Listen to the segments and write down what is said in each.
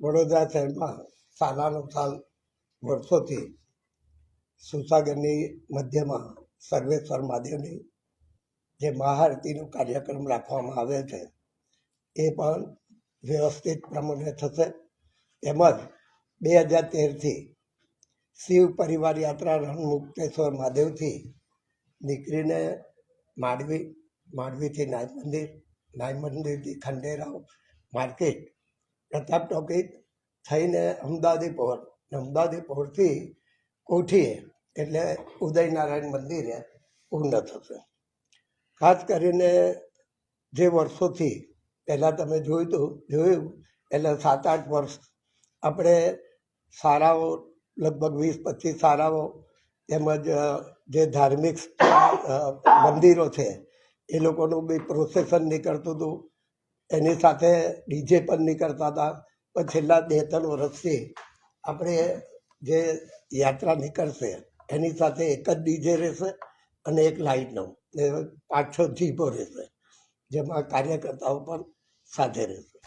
વડોદરા શહેરમાં સાલાનો સાલ વર્ષોથી સુસાગરની મધ્યમાં સર્વેશ્વર મહાદેવની જે મહાઆરતીનો કાર્યક્રમ રાખવામાં આવે છે, એ પણ વ્યવસ્થિત પ્રમાણે થશે. તેમજ બે હજાર તેરથી શિવ પરિવાર યાત્રા રણમુક્તેશ્વર મહાદેવથી નીકળીને માંડવી, માંડવીથી નાય મંદિર નાય મંદિરથી ખંડેરાવ માર્કેટ પ્રતાપ ટોકી થઈને અમદાવાદી પહોર અમદાવાદી પહોરથી કોઠીએ એટલે ઉદયનારાયણ મંદિરે પૂર્ણ થશે. ખાસ કરીને જે વર્ષોથી પહેલાં તમે જોયું હતું જોયું, એટલે સાત આઠ વર્ષ આપણે શાળાઓ, લગભગ વીસ પચીસ શાળાઓ તેમજ જે ધાર્મિક મંદિરો છે, એ લોકોનું બી પ્રોસેસન નીકળતું હતું. એની સાથે ડીજે પણ નીકળતા હતા. પણ છેલ્લા બે ત્રણ વર્ષથી આપણે જે યાત્રા નીકળશે, એની સાથે એક જ ડીજે રહેશે અને એક લાઇટનો ને પાંચ છ જીપો રહેશે, જેમાં કાર્યકર્તાઓ પણ સાથે રહેશે.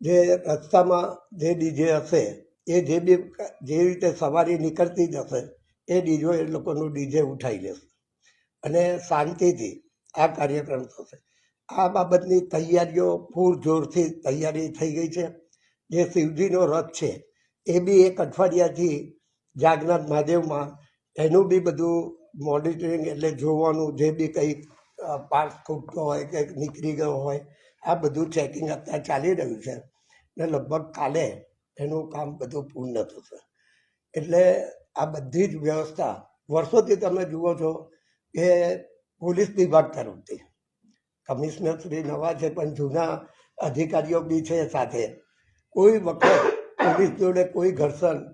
જે રસ્તામાં જે ડીજે હશે, એ જે બી જે રીતે સવારી નીકળતી જશે એ ડીજો એ લોકોનું ડીજે ઉઠાવી લેશે. અને શાંતિથી આ કાર્યક્રમ થશે. આ બાબતની તૈયારીઓ પૂરજોરથી તૈયારી થઈ ગઈ છે. જે શિવજીનો રથ છે, એ બી એક અઠવાડિયાથી જાગનાથ મહાદેવમાં. એનું બી બધું મોનિટરિંગ એટલે જોવાનું જે બી કંઈ પાર્ટ ખૂટતો હોય કે નીકળી ગયો હોય, આ બધું ચેકિંગ અત્યારે ચાલી રહ્યું છે. ને લગભગ કાલે એનું કામ બધું પૂર્ણ થશે. એટલે આ બધી જ વ્યવસ્થા, વર્ષોથી તમે જુઓ છો કે પોલીસ વિભાગ તરફથી કમિશનર શ્રી નવા છે, પણ જૂના અધિકારીઓ બી છે સાથે. કોઈ વખત પોલીસ જોડે કોઈ ઘર્ષણ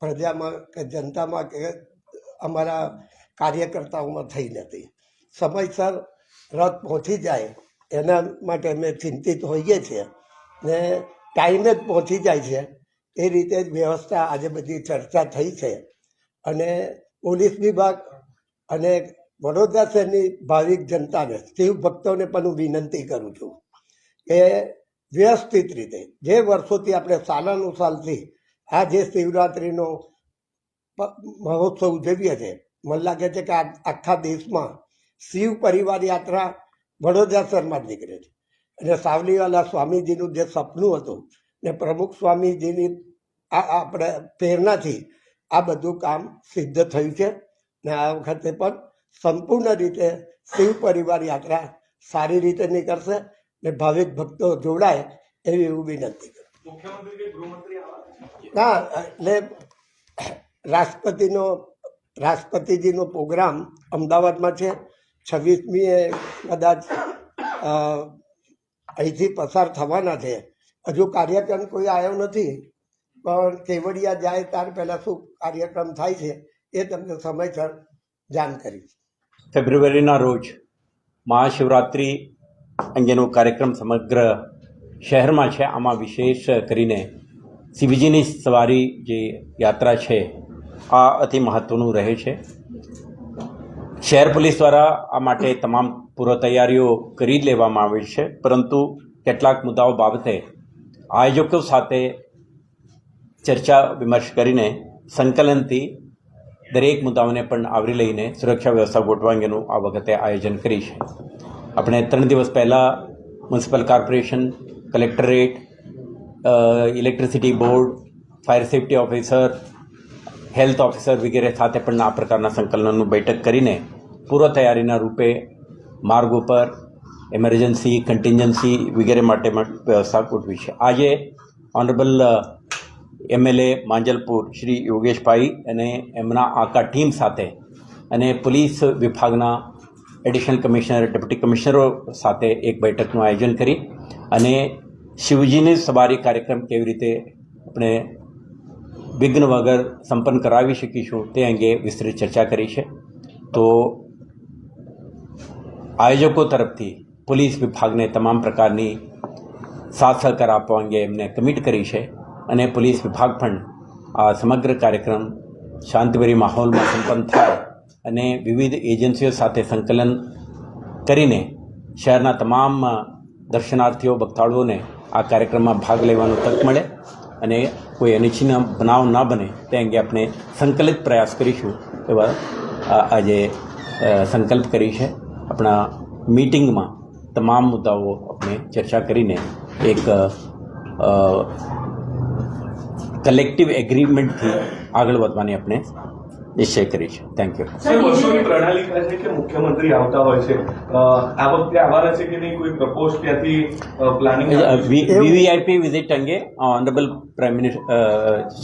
પ્રજામાં કે જનતામાં કે અમારા કાર્યકર્તાઓમાં થઈ નથી. સમયસર રથ પહોંચી જાય એના માટે અમે ચિંતિત હોઈએ છીએ ને ટાઈમે જ પહોંચી જાય છે. એ રીતે જ વ્યવસ્થા આજે બધી ચર્ચા થઈ છે. અને પોલીસ વિભાગ અને વડોદરા શહેરની ભાવિક જનતાને, શિવ ભક્તોને પણ હું વિનંતી કરું છું કે વ્યવસ્થિત રીતે, જે વર્ષોથી આપણે સાલાનું સાલથી આ જે શિવરાત્રિનો મહોત્સવ ઉજવીએ છીએ, મને લાગે છે કે આખા દેશમાં શિવ પરિવાર યાત્રા વડોદરા શહેરમાં જ નીકળે છે. અને સાવલીવાલા સ્વામીજીનું જે સપનું હતું ને પ્રમુખ સ્વામીજીની આ આપણે પ્રેરણાથી આ બધું કામ સિદ્ધ થયું છે. ને આ વખતે પણ સંપૂર્ણ રીતે શિવ પરિવાર યાત્રા સારી રીતે નીકળશે ને ભાવિક ભક્તો જોડાય એવી હું વિનંતી કરું. ના એટલે રાષ્ટ્રપતિનો રાષ્ટ્રપતિજીનો પ્રોગ્રામ અમદાવાદમાં છે. છવ્વીસમીએ કદાચ અહીંથી પસાર થવાના છે. હજુ કાર્યક્રમ કોઈ આવ્યો નથી પણ કેવડિયા જાય ત્યાર પહેલાં શું કાર્યક્રમ થાય છે એ તમને સમયસર જાણ કરીશ. ફેબ્રુઆરીના રોજ મહાશિવરાત્રિ અંગેનો કાર્યક્રમ સમગ્ર શહેરમાં છે. આમાં વિશેષ કરીને શિવજીની સવારી જે યાત્રા છે, આ અતિ મહત્ત્વનું રહે છે. શહેર પોલીસ દ્વારા આ માટે તમામ પૂર્વ તૈયારીઓ કરી લેવામાં આવી છે, પરંતુ કેટલાક મુદ્દાઓ બાબતે આયોજકો સાથે ચર્ચા વિમર્શ કરીને સંકલનથી દરેક મુદ્દાઓને પણ આવરી લઈને સુરક્ષા વ્યવસ્થા ગોઠવા અંગેનું આ વખતે આયોજન કરી છે. આપણે ત્રણ દિવસ પહેલાં municipal corporation, collectorate electricity board, fire safety officer, health officer વગેરે સાથે પણ આ પ્રકારના સંકલનનું બેઠક કરીને પૂર્વ તૈયારીના રૂપે માર્ગ ઉપર એમરજન્સી કન્ટિન્જન્સી વગેરે માટે વ્યવસ્થા ગોઠવી છે. આજે ઓનરેબલ એમએલએ માંજલપુર શ્રી યોગેશભાઈ અને એમના આખા ટીમ સાથે અને પોલીસ વિભાગના એડિશનલ કમિશનર, ડેપ્યુટી કમિશનરો સાથે એક બેઠકનું આયોજન કરી અને શિવજીની સવારી કાર્યક્રમ કેવી રીતે આપણે વિઘ્ન વગર સંપન્ન કરાવી શકીશું તે અંગે વિસ્તૃત ચર્ચા કરી છે. તો આયોજકો તરફથી પોલીસ વિભાગને તમામ પ્રકારની સાથ સહકાર આપવા અંગે એમને કમિટ કરી છે. અને પોલીસ વિભાગ પણ આ સમગ્ર કાર્યક્રમ શાંતિભરી માહોલમાં સંપન્ન થાય અને વિવિધ એજન્સીઓ સાથે સંકલન કરીને શહેરના તમામ દર્શનાર્થીઓ, ભક્તાળુઓને આ કાર્યક્રમમાં ભાગ લેવાનો તક મળે અને કોઈ અનિચ્છનીય બનાવ ન બને તે અંગે આપણે સંકલિત પ્રયાસ કરીશું એવા આજે સંકલ્પ કરી છે. આપણા મીટિંગમાં તમામ મુદ્દાઓ આપણે ચર્ચા કરીને એક કલેક્ટિવ એગ્રીમેન્ટથી આગળ વધવાની આપણે નિશ્ચય કરી છે. થેન્ક યુ વર્ષોની પ્રણાલિકા છે કે મુખ્યમંત્રી આવતા હોય છે. આ વખતે આવવાના છે કે નહીં? કોઈ પ્રપોઝ ત્યાંથી પ્લાનિંગ વીવીઆઈપી વિઝિટ અંગે honourable prime minister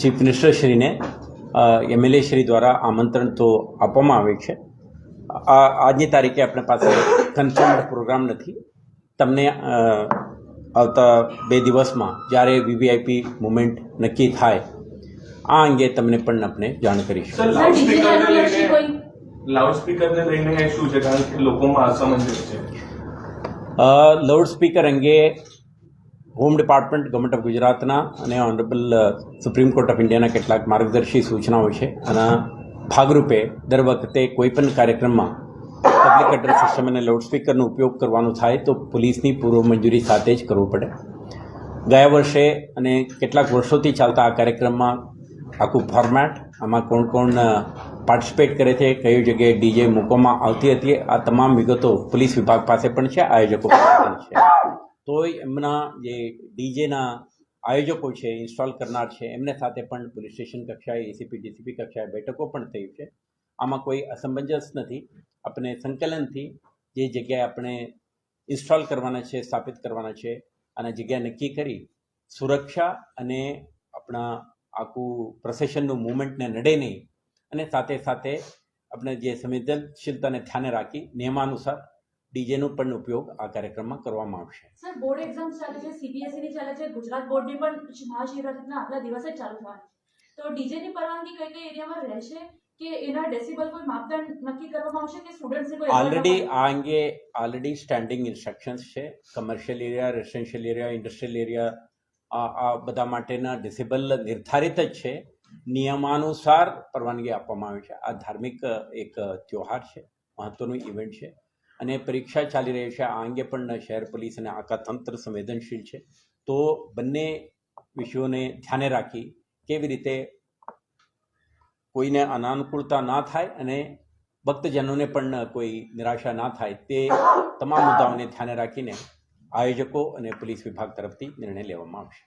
chief minister શ્રીને એમએલએ શ્રી દ્વારા આમંત્રણ તો આપવામાં આવે છે. આ આજની તારીખે આપણે પાસે કન્ફર્મ પ્રોગ્રામ નથી. તમને આવતા બે દિવસમાં જ્યારે વીવીઆઈપી મુમેન્ટ નક્કી થાય આ અંગે તમને પણ આપણે જાણ કરીશું. લાઉડસ્પીકરને લઈને શું છે? કારણ કે લોકોમાં અસમંજસ છે. લાઉડ સ્પીકર અંગે હોમ ડિપાર્ટમેન્ટ ગવર્મેન્ટ ઓફ ગુજરાતના અને ઓનરેબલ સુપ્રીમ કોર્ટ ઓફ ઇન્ડિયાના કેટલાક માર્ગદર્શી સૂચનાઓ છે. આના ભાગરૂપે દર વખતે કોઈપણ કાર્યક્રમમાં પબ્લિક એડ્રેસ સિસ્ટમ અને લાઉડસ્પીકરનો ઉપયોગ કરવાનો થાય તો પોલીસની પૂર્વ મંજૂરી સાથે જ કરવું પડે. ગયા વર્ષે અને કેટલાક વર્ષોથી ચાલતા આ કાર્યક્રમમાં આખું ફોર્મેટ આમાં કોણ કોણ પાર્ટિસિપેટ કરે છે, કઈ જગ્યાએ ડીજે મૂકવામાં આવતી હતી, આ તમામ વિગતો પોલીસ વિભાગ પાસે પણ છે, આયોજકો પાસે પણ છે. તોય એમના જે ડીજેના આયોજકો છે ઇન્સ્ટોલ કરનાર છે, એમને સાથે પણ પોલીસ સ્ટેશન કક્ષાએ એસીપી ડીસીપી કક્ષાએ બેઠકો પણ થઈ છે. આમાં કોઈ અસમંજસ નથી. આપણે સંકલનથી જે જગ્યાએ આપણે ઇન્સ્ટોલ કરવાના છે, સ્થાપિત કરવાના છે, અને જગ્યા નક્કી કરી સુરક્ષા અને આપણા આખું પ્રોસેશનનું મુવમેન્ટને નડે નહીં. અને સાથે સાથે આપણે જે સંવેદનશીલતાને ધ્યાને રાખી નિયમાનુસાર ડીજેનો પણ ઉપયોગ આ કાર્યક્રમમાં કરવામાં આવશે. સર, બોર્ડ એક્ઝામ ચાલે છે સીબીએસઈની ચાલે છે, ગુજરાત બોર્ડની પણ મહાશિવરાત્રીના આગલા દિવસે ચાલુ થવાની તો ડીજેની પરવાનગી કઈ કઈ એરિયામાં રહેશે? કે એના ડેસિબલ કોઈ માપદંડ નક્કી કરવામાં આવશે કે સ્ટુડન્ટ્સને કોઈ ઓલરેડી આ અંગે ઓલરેડી સ્ટેન્ડિંગ ઇન્સ્ટ્રક્શન્સ છે. Commercial area residential area industrial area આ આ બધા માટેના ડિસેબલ નિર્ધારિત જ છે. નિયમાનુસાર પરવાનગી આપવામાં આવી છે. આ ધાર્મિક એક ત્યોહાર છે. મહત્વનું ઇવેન્ટ છે. અને પરીક્ષા ચાલી રહી છે. આ અંગે પણ શહેર પોલીસ અને આખા તંત્ર સંવેદનશીલ છે. તો બંને વિષયોને ધ્યાને રાખી કેવી રીતે કોઈને અનાનુકૂળતા ના થાય અને ભક્તજનોને પણ કોઈ નિરાશા ના થાય તે તમામ મુદ્દાઓને ધ્યાને રાખીને આયોજકો અને પોલીસ વિભાગ તરફથી નિર્ણય લેવામાં આવશે.